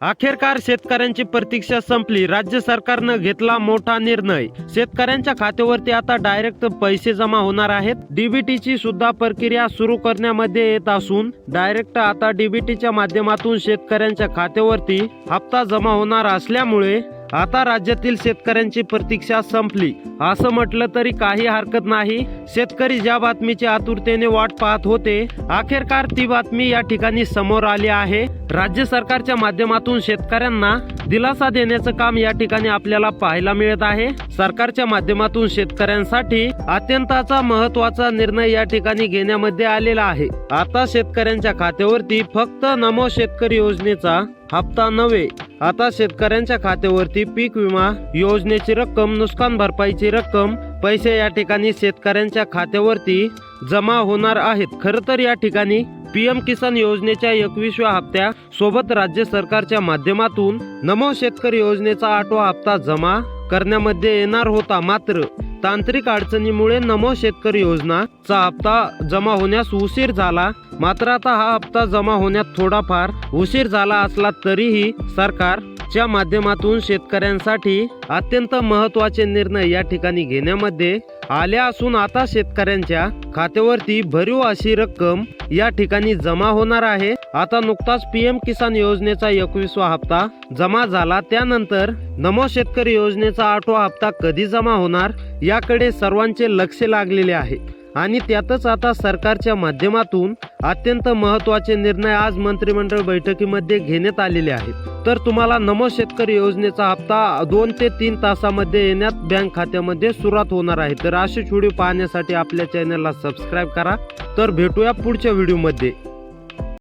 अखेरकार शेतकऱ्यांची प्रतीक्षा संपली. राज्य सरकारनं घेतला मोठा निर्णय. शेतकऱ्यांच्या खात्यावरती आता डायरेक्ट पैसे जमा होणार आहेत. डीबीटीची सुद्धा प्रक्रिया सुरू करण्यामध्ये येत असून डायरेक्ट आता डीबीटीच्या माध्यमातून शेतकऱ्यांच्या खात्यावरती हप्ता जमा होणार असल्यामुळे आता राज्यातील शेतकऱ्यांची प्रतीक्षा संपली. असं म्हटलं तरी काही हरकत नाही. शेतकरी ज्या बातमीची आतुरतेने वाट पाहत होते अखेरकार ती बातमी या ठिकाणी समोर आली आहे. राज्य सरकारच्या माध्यमातून शेतकऱ्यांना दिलासा देण्याचं काम या ठिकाणी आपल्याला पाहायला मिळत आहे. सरकारच्या माध्यमातून शेतकऱ्यांसाठी अत्यंताचा महत्त्वाचा निर्णय या ठिकाणी घेण्यामध्ये आलेला आहे. आता शेतकऱ्यांच्या खात्यावरती फक्त नमो शेतकरी योजनेचा हप्ता नव्हे आता शेतकऱ्यांच्या खात्यावरती पीक विमा योजनेची रक्कम नुकसान भरपाईची रक्कम पैसे या ठिकाणी शेतकऱ्यांच्या खात्यावरती जमा होणार आहेत. खरं तर या ठिकाणी पीएम किसान योजनेच्या एकवीसव्या हप्त्या सोबत राज्य सरकारच्या माध्यमातून नमो शेतकरी योजनेचा आठवा हप्ता जमा करण्यामध्ये येणार होता. मात्र तांत्रिक अडचणीमुळे नमो शेतकरी योजना चा हप्ता जमा होण्यास उशीर झाला. मात्र आता हा हप्ता जमा होण्यात थोडाफार उशीर झाला असला तरीही सरकारच्या माध्यमातून शेतकऱ्यांसाठी अत्यंत महत्त्वाचे निर्णय या ठिकाणी घेण्यामध्ये आल्या असून आता शेतकऱ्यांच्या खात्यावरती भरीव अशी रक्कम या ठिकाणी जमा होणार आहे. आता नुकताच पीएम किसान योजनेचा एकवीसवा हप्ता जमा झाला. त्यानंतर नमो शेतकरी योजनेचा आठवा हप्ता कधी जमा होणार याकडे सर्वांचे लक्ष लागलेले आहे. आणि त्यातच आता सरकारच्या माध्यमातून अत्यंत महत्त्वाचे निर्णय आज मंत्रिमंडळ बैठकीमध्ये घेण्यात आलेले आहेत. तर तुम्हाला नमो शेतकरी योजनेचा हप्ता दोन ते तीन तासामध्ये येण्यात बँक खात्यामध्ये सुरुवात होणार आहे. तर अशी व्हिडिओ पाहण्यासाठी आपल्या चॅनलला सबस्क्राईब करा. तर भेटूया पुढच्या व्हिडिओमध्ये.